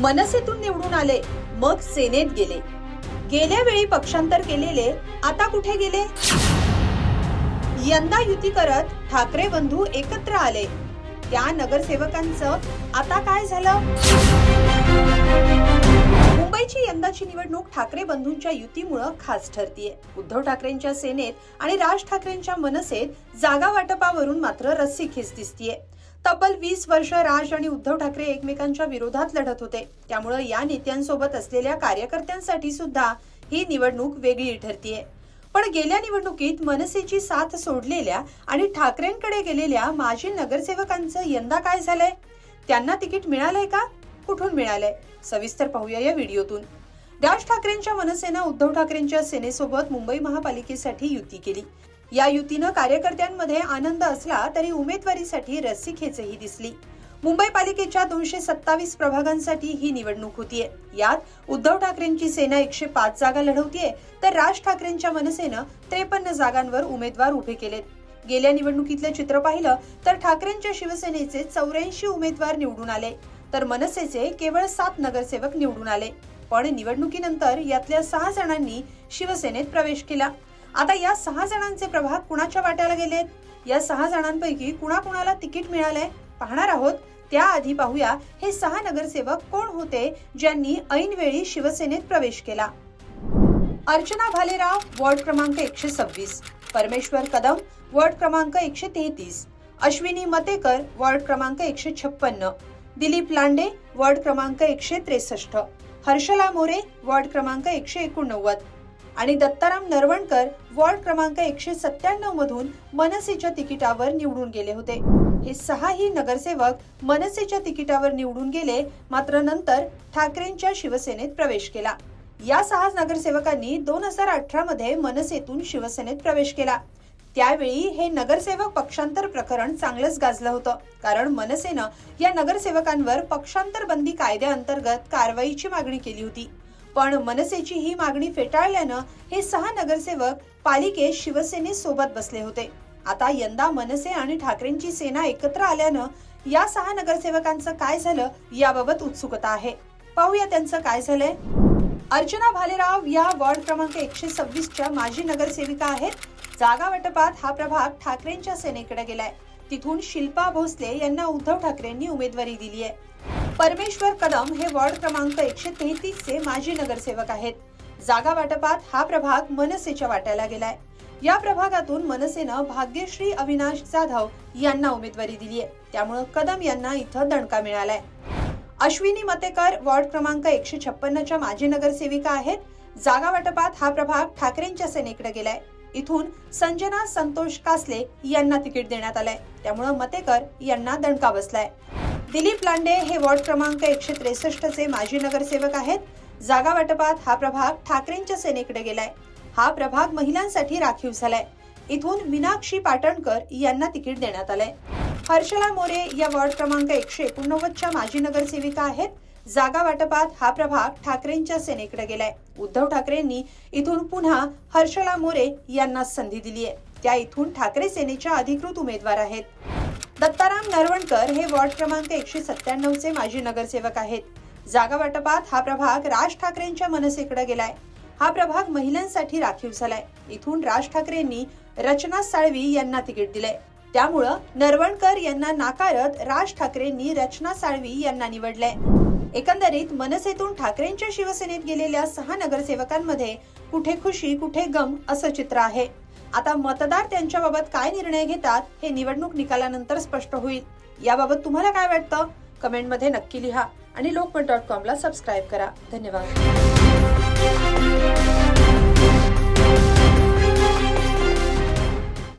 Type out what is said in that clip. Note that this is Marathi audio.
मनसेतून निवडून आले मग सेनेत गेले. गेल्या वेळी पक्षांतर केलेले आता कुठे गेले? यंदा युती करत ठाकरे बंधू एकत्र आले. त्या नगरसेवकांचं आता काय झालं? मुंबईची यंदाची निवडणूक ठाकरे बंधूंच्या युतीमुळं खास ठरतीये. उद्धव ठाकरेंच्या सेनेत आणि राज ठाकरेंच्या मनसेत जागा वाटपावरून मात्र रस्सी खिस दिसतीये. तब्बल वीस वर्ष राज आणि उद्धव ठाकरे एकमेकांच्या विरोधात लढत होते. त्यामुळे या नेत्यांसोबत असलेल्या कार्यकर्त्यांसाठी सुद्धा ही निवडणूक वेगळी ठरतीये. पण गेल्या निवडणुकीत मनसेची साथ सोडलेल्या आणि ठाकरेंकडे गेलेल्या माजी नगरसेवकांचं यंदा काय झालंय? त्यांना तिकीट मिळालंय का? कुठून मिळालंय? सविस्तर पाहूया या व्हिडिओतून. राज ठाकरेंच्या मनसेनं उद्धव ठाकरेंच्या सेनेसोबत मुंबई महापालिकेसाठी युती केली. या युतीनं कार्यकर्त्यांमध्ये आनंद असला तरी उमेदवारीसाठी रस्सीखेचही दिसली. मुंबई पालिकेच्या दोनशे सत्तावीस प्रभागांसाठी ही निवडणूक होतीये. यात उद्धव ठाकरेंची सेना एकशे पाच जागा लढवतीये तर राज ठाकरेंच्या मनसेनं त्रेपन्न जागांवर उमेदवार उभे केलेत. गेल्या निवडणुकीतलं चित्र पाहिलं तर ठाकरेंच्या शिवसेनेचे चौऱ्याऐंशी उमेदवार निवडून आले तर मनसेचे केवळ सात नगरसेवक निवडून आले. पण निवडणुकीनंतर यातल्या सहा जणांनी शिवसेनेत प्रवेश केला. आता या सहा जणांचे प्रभाग कुणाच्या वाट्याला गेलेत? या सहा जणांपैकी कुणाकुणाला तिकीट मिळालंय? पाहणार आहोत. त्याआधी पाहूया हे सहा नगरसेवक कोण होते ज्यांनी ऐनवेळी शिवसेनेत प्रवेश केला? अर्चना भालेराव वॉर्ड क्रमांक एकशे सव्वीस. परमेश्वर कदम वॉर्ड क्रमांक एकशे तेहतीस. अश्विनी मतेकर वॉर्ड क्रमांक एकशे छप्पन्न. दिलीप लांडे वॉर्ड क्रमांक एकशे त्रेसष्ट. हर्षला मोरे वॉर्ड क्रमांक एकशे एकोणनव्वद. आणि दत्ताराम नरवणकर वॉर्ड क्रमांक एकशे सत्त्याण्णव मधून मनसेच्या तिकिटावर निवडून गेले होते. हे सहाही नगरसेवक मनसेच्या तिकिटावर निवडून गेले मात्र नंतर ठाकरेंच्या शिवसेनेत प्रवेश केला. या सहा नगरसेवकांनी दोन हजार अठरा मध्ये मनसेतून शिवसेनेत प्रवेश केला. त्यावेळी हे नगरसेवक पक्षांतर प्रकरण चांगलंच गाजलं होतं कारण मनसेनं या नगरसेवकांवर पक्षांतर बंदी कायद्याअंतर्गत कारवाईची मागणी केली होती. पण मनसेची ही मागणी फेटाळल्यानं हे सहा नगरसेवक पालिकेत शिवसेनेसोबत बसले होते. आता यंदा मनसे आणि ठाकरेंची सेना एकत्र आल्यानं या सहा नगरसेवकांचं काय झालं याबाबत उत्सुकता आहे. पाहूया त्यांचं काय झालंय. अर्चना भालेराव या वॉर्ड क्रमांक एकशे सव्वीसच्या माजी नगरसेविका आहेत. जागा वाटपात हा प्रभाग ठाकरेंच्या सेनेकडे गेलाय. तिथून शिल्पा भोसले यांना उद्धव ठाकरेंनी उमेदवारी दिली आहे परमेश्वर कदम हे वॉर्ड क्रमांक एकशे तेहतीस चे माजी नगरसेवक आहेत. जागा वाटपात हा प्रभाग मनसेच्या वाट्याला गेलाय. या प्रभागातून मनसेनं भाग्यश्री अविनाश जाधव यांना उमेदवारी दिली आहे. त्यामुळं कदम यांना इथं दणका मिळालाय. अश्विनी मतेकर वॉर्ड क्रमांक एकशे छप्पन्नच्या माजी नगरसेविका आहेत. जागा वाटपात हा प्रभाग ठाकरेंच्या सेनेकडे गेलाय. इथून संजना संतोष कासले यांना तिकीट देण्यात आलंय. त्यामुळं मतेकर यांना दणका बसलाय. दिलीप लांडे हे वॉर्ड क्रमांक एकशे त्रेसष्टचे माजी नगरसेवक आहेत. जागा वाटपात हा प्रभाग ठाकरेंच्या सेनेकडे गेलाय. हा प्रभाग महिलांसाठी राखीव झालाय. इथून मीनाक्षी पाटणकर यांना तिकीट देण्यात आलंय. हर्षला मोरे या वॉर्ड क्रमांक एकशे एकोणनव्वदच्या माजी नगरसेविका आहेत. जागा वाटपात हा प्रभाग ठाकरेंच्या सेनेकडे गेलाय. उद्धव ठाकरेंनी इथून पुन्हा हर्षला मोरे यांना संधी दिली आहे त्या इथून ठाकरे सेनेच्या अधिकृत उमेदवार आहेत. दत्ताराम नरवणकर हे वॉर्ड क्रमांक एकशे सत्त्याण्णव चे माजी नगरसेवक आहेत. जागा वाटपात हा प्रभाग राज ठाकरेंच्या मनसेकडे गेलाय. हा प्रभाग महिलांसाठी राखीव झालाय. इथून राज ठाकरेंनी रचना साळवी यांना तिकीट दिलंय. त्यामुळं नरवणकर यांना नाकारत राज ठाकरेंनी रचना साळवी यांना निवडलंय. एकंदरीत मनसेतून ठाकरेंच्या शिवसेनेत गेलेल्या सहा नगरसेवकांमध्ये कुठे खुशी कुठे गम असं चित्र आहे. आता मतदार त्यांच्याबाबत काय निर्णय घेतात हे निवडणूक निकालानंतर स्पष्ट होईल. याबाबत तुम्हाला काय वाटतं? कमेंटमध्ये नक्की लिहा आणि लोकमत डॉट कॉमला सबस्क्राईब करा. धन्यवाद.